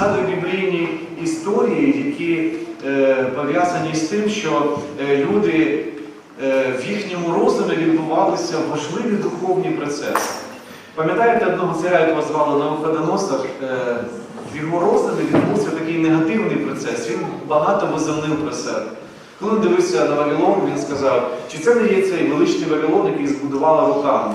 згадую біблійні історії, які е, пов'язані з тим, що е, люди е, в їхньому розумі відбувалися важливі духовні процеси. Пам'ятаєте одного царя, якого звали Навуходоносор? Е, в його розумі відбувся такий негативний процес. Він багато возомнив про себе. Коли він дивився на Вавилон, він сказав, чи це не є цей величний Вавилон, який збудувала руками.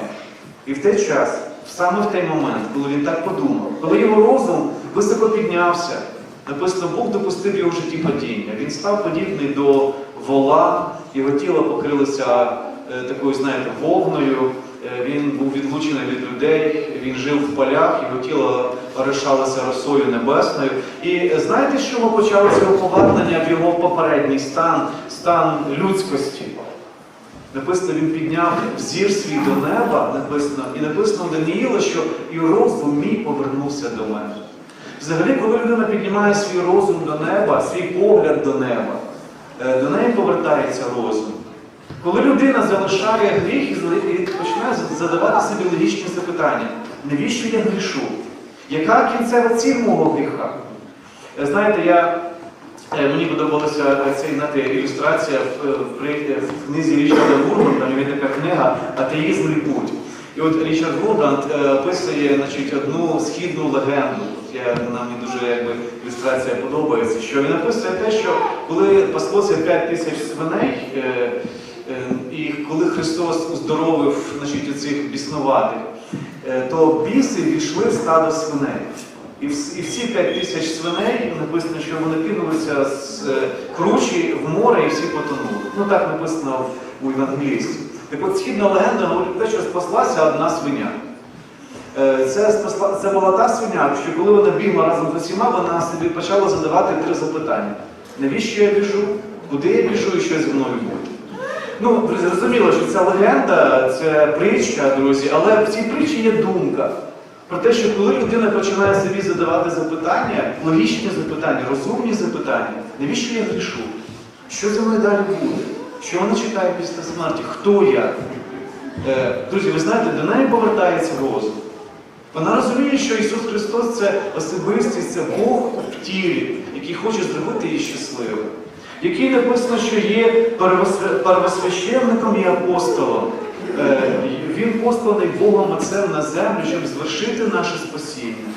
І в той час, саме в той момент, коли він так подумав, коли його розум високо піднявся, написано, Бог допустив його в житті падіння. Він став подібний до вола, його тіло покрилося е, такою, знаєте, вовною. Е, Він був відлучений від людей, він жив в полях, його тіло орешалося росою небесною. І знаєте, з чого почалося його повернення в його попередній стан, стан людськості? Написано, він підняв взір свій до неба, написано, і написано Даніїла, що і розум мій повернувся до мене. Взагалі, коли людина піднімає свій розум до неба, свій погляд до неба, е, до неї повертається розум. Коли людина залишає гріх і починає задавати собі логічні запитання, навіщо я грішу? Яка кінцева ціль мого гріха? Е, Знаєте, я, мені подобалася е, ця знаєте, ілюстрація в, в, в книзі Річарда Гурмана, є така книга Атеїзм і путь. І от Річард Гурман е, описує значить, одну східну легенду. Я, нам і дуже якби, ілюстрація подобається, що він описує те, що коли паслося 5 тисяч свиней, е, е, і коли Христос уздоровив значить, цих біснуватих, е, то біси війшли в стадо свиней. І всі, і всі 5 тисяч свиней написано, що вони кинулися з е, кручі в море і всі потонули. Ну так написано у Євангелісті. Так от східна легенда говорить те, що спаслася одна свиня. Е, Це, це була та свиня, що коли вона бігла разом з усіма, вона собі почала задавати три запитання. Навіщо я біжу? Куди я біжу і що зі мною буде? Ну, зрозуміло, що ця легенда, це притча, друзі, але в цій притчі є думка. Про те, що коли людина починає собі задавати запитання, логічні запитання, розумні запитання, навіщо я грішу? Що зі мною далі буде? Що вона чекає після смерті? Хто я? Е, Друзі, ви знаєте, до неї повертається розум. Вона розуміє, що Ісус Христос це особистість, це Бог в тілі, який хоче зробити її щасливою. Який написано, що є первосвященником і апостолом. Він посланий Богом Отцем на землю, щоб звершити наше спасіння.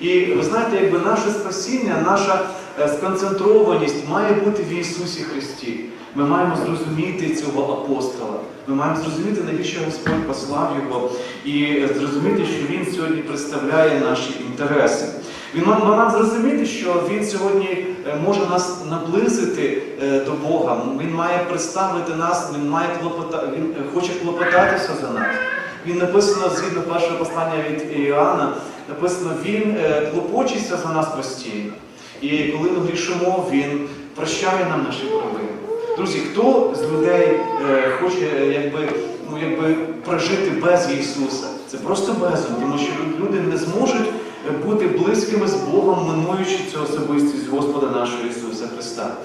І ви знаєте, якби наше спасіння, наша е, сконцентрованість має бути в Ісусі Христі. Ми маємо зрозуміти цього апостола. Ми маємо зрозуміти, навіщо Господь послав його, і е, зрозуміти, що Він сьогодні представляє наші інтереси. Він нам зрозуміти, що Він сьогодні е, може нас наблизити е, до Бога. Він має представити нас, він має клопота... він е, хоче клопотатися за нас. Він написано згідно першого послання від Іоанна, написано, він клопочеться за нас постійно. І коли ми грішимо, він прощає нам наші провини. Друзі, хто з людей хоче якби, ну, якби прожити без Ісуса? Це просто безум, тому що люди не зможуть бути близькими з Богом, минуючи цю особистість Господа нашого Ісуса Христа.